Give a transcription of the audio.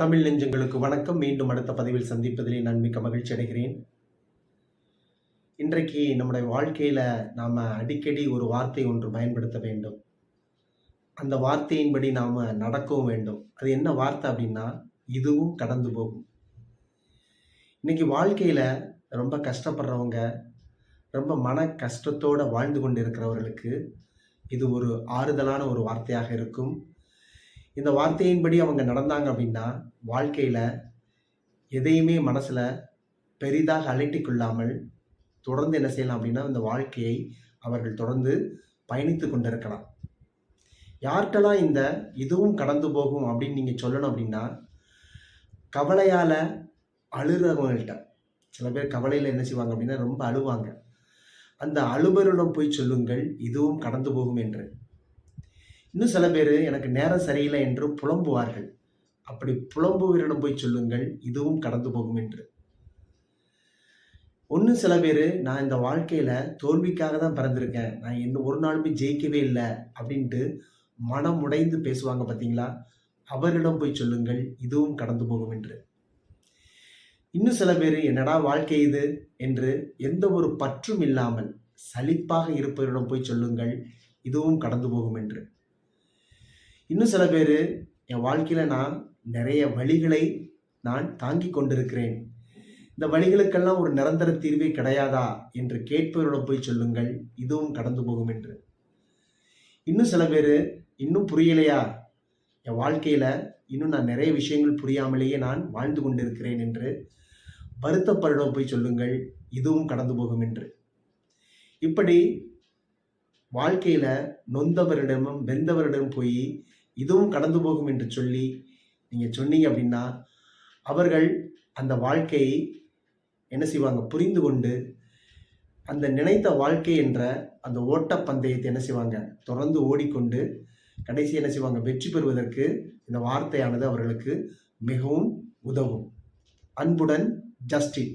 தமிழ் நெஞ்சங்களுக்கு வணக்கம். மீண்டும் அடுத்த பதிவில் சந்திப்பதிலே நான் மிக்க மகிழ்ச்சி அடைகிறேன். இன்றைக்கு நம்முடைய வாழ்க்கையில் நாம் அடிக்கடி ஒரு வார்த்தை ஒன்று பயன்படுத்த வேண்டும். அந்த வார்த்தையின்படி நாம் நடக்கவும் வேண்டும். அது என்ன வார்த்தை அப்படின்னா இதுவும் கடந்து போகும். இன்னைக்கு வாழ்க்கையில் ரொம்ப கஷ்டப்படுறவங்க ரொம்ப மன கஷ்டத்தோடு வாழ்ந்து கொண்டு இருக்கிறவர்களுக்கு இது ஒரு ஆறுதலான ஒரு வார்த்தையாக இருக்கும். இந்த வார்த்தையின்படி அவங்க நடந்தாங்க அப்படின்னா வாழ்க்கையில் எதையுமே மனசில் பெரிதாக அலட்டி கொள்ளாமல் தொடர்ந்து என்ன செய்யலாம் அப்படின்னா இந்த வாழ்க்கையை அவர்கள் தொடர்ந்து பயணித்து கொண்டிருக்கலாம். யார்கிட்டலாம் இந்த இதுவும் கடந்து போகும் அப்படின்னு நீங்கள் சொல்லணும் அப்படின்னா கவலையால் அழுறவங்கள்ட்ட. சில பேர் கவலையில் என்ன செய்வாங்க அப்படின்னா ரொம்ப அழுவாங்க. அந்த அழுபரிடம் போய் சொல்லுங்கள் இதுவும் கடந்து போகும் என்று. இன்னும் சில பேர் எனக்கு நேரம் சரியில்லை என்று புலம்புவார்கள். அப்படி புலம்புவரிடம் போய் சொல்லுங்கள் இதுவும் கடந்து போகும் என்று. ஒன்று சில பேர் நான் இந்த வாழ்க்கையில் தோல்விக்காக தான் பிறந்திருக்கேன் நான் என்ன ஒரு நாளுமே ஜெயிக்கவே இல்லை அப்படின்ட்டு மனம் உடைந்து பேசுவாங்க பார்த்தீங்களா அவரிடம் போய் சொல்லுங்கள் இதுவும் கடந்து போகும் என்று. இன்னும் சில பேர் என்னடா வாழ்க்கை இது என்று எந்த ஒரு பற்றும் இல்லாமல் சலிப்பாக இருப்பவரிடம் போய் சொல்லுங்கள் இதுவும் கடந்து போகும் என்று. இன்னும் சில பேர் என் வாழ்க்கையில் நான் நிறைய வழிகளை நான் தாங்கி கொண்டிருக்கிறேன். இந்த வழிகளுக்கெல்லாம் ஒரு நிரந்தர தீர்வே கிடையாதா என்று கேட்பவரிடம் போய் சொல்லுங்கள். இதுவும் கடந்து போகும் என்று. இன்னும் சில பேர் இன்னும் புரியலையா? என் வாழ்க்கையில் இன்னும் நான் நிறைய விஷயங்கள் புரியாமலேயே நான் வாழ்ந்து கொண்டிருக்கிறேன் என்று வருத்தப்பரிடம் போய் சொல்லுங்கள். இதுவும் கடந்து போகும் என்று. இப்படி வாழ்க்கையில் நொந்தவரிடமும் வெந்தவரிடம் போய் இதுவும் கடந்து போகும் என்று சொல்லி நீங்கள் சொன்னீங்க அப்படின்னா அவர்கள் அந்த வாழ்க்கையை என்ன செய்வாங்க? புரிந்து கொண்டு அந்த நினைத்த வாழ்க்கை என்ற அந்த ஓட்டப்பந்தயத்தை என்ன செய்வாங்க? தொடர்ந்து ஓடிக்கொண்டு கடைசி என்ன செய்வாங்க? வெற்றி பெறுவதற்கு இந்த வார்த்தையானது அவர்களுக்கு மிகவும் உதவும். அன்புடன் ஜஸ்டின்.